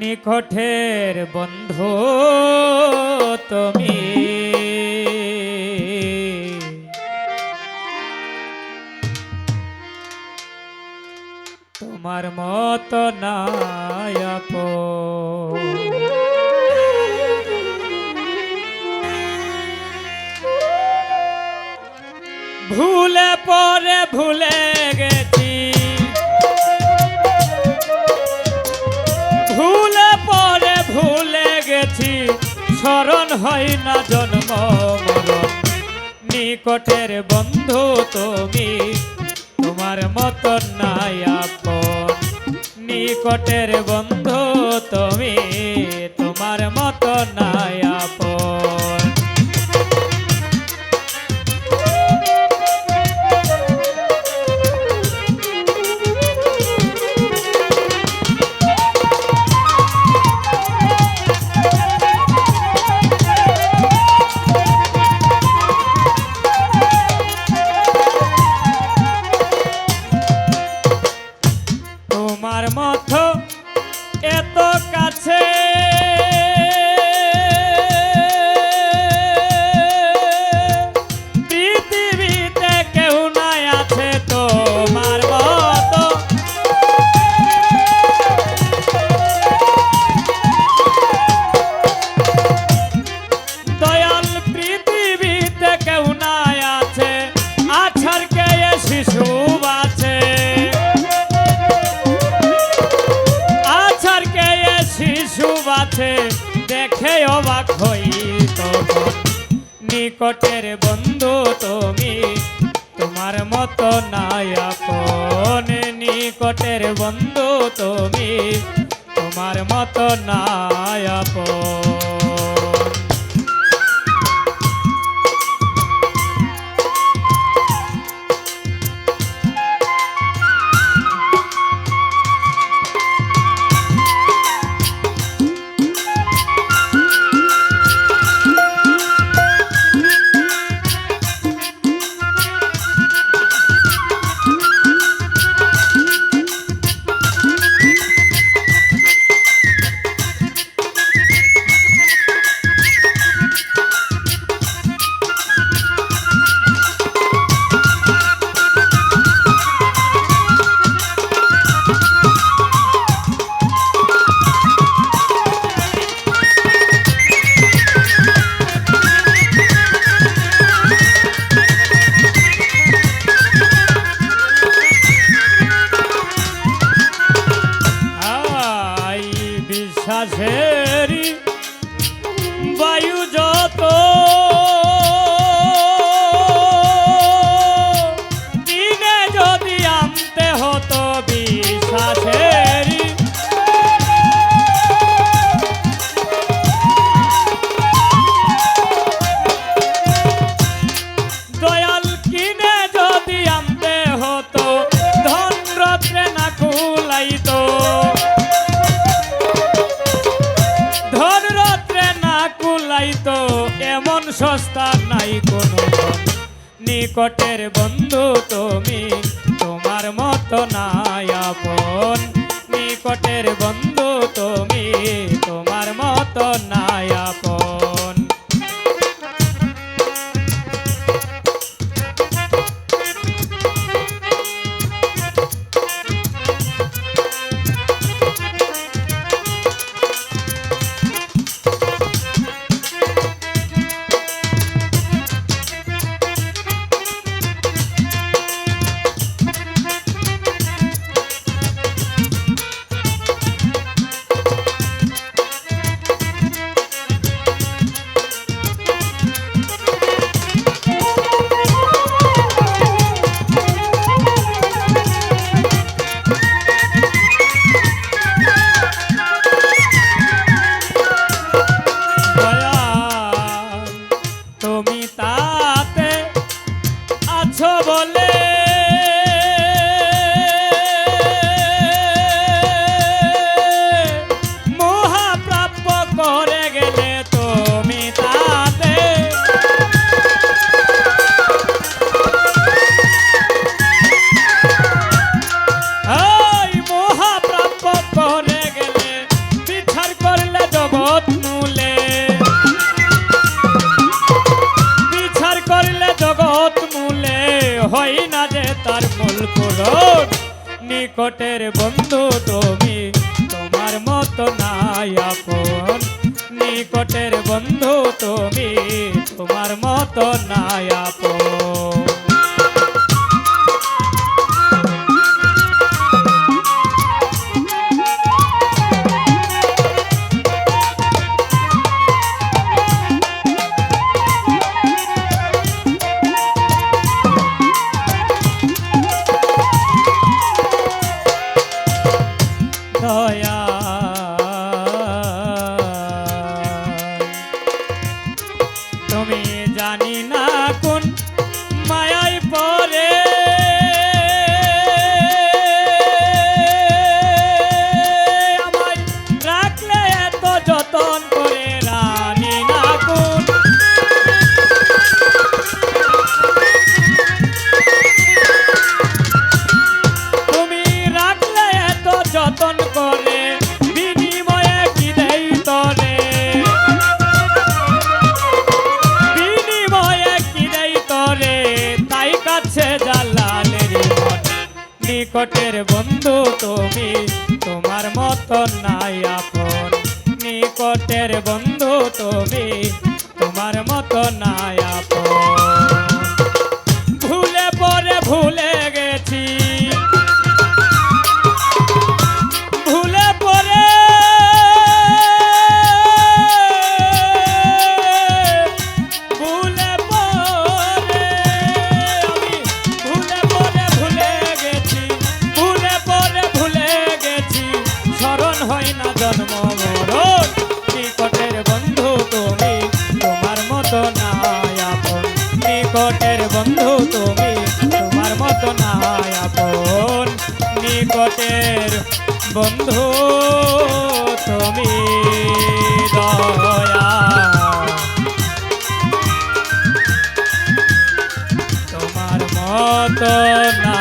নিকটের বন্ধু তুমি। তোমার মত নায়াপ ভুলে পরে ভুলে গেছি হয় না জন্ম মরণ। নিকটের বন্ধু তুমি, তোমার মতন নাই আপন। নিকটের বন্ধু তুমি, তোমার মতন নাই আপন। নিকটের বন্ধু তুমি। তোমার মতো নাই আপন নিকটের বন্ধু তুমি। তোমার মতো নাই কুলাইতো এমন সস্তা নাই কোনো নিকটের বন্ধু তুমি, তোমার মতো নাই আপন। নিকটের বন্ধু তুমি, তোমার মতো নাই নিকটের বন্ধু তুমি তোমার মতো নাই আপন। নিকটের বন্ধু তুমি তোমার মতো নাই আপন। কাছে জালালের নিকটের বন্ধু তুমি, তোমার মত নাই আপন। নিকটের বন্ধু তুমি, তোমার মত নাই আপন। নিকটের বন্ধু তুমি তোমার মতো হয় আপন নিকটের বন্ধু তুমি তোমার মতো নাই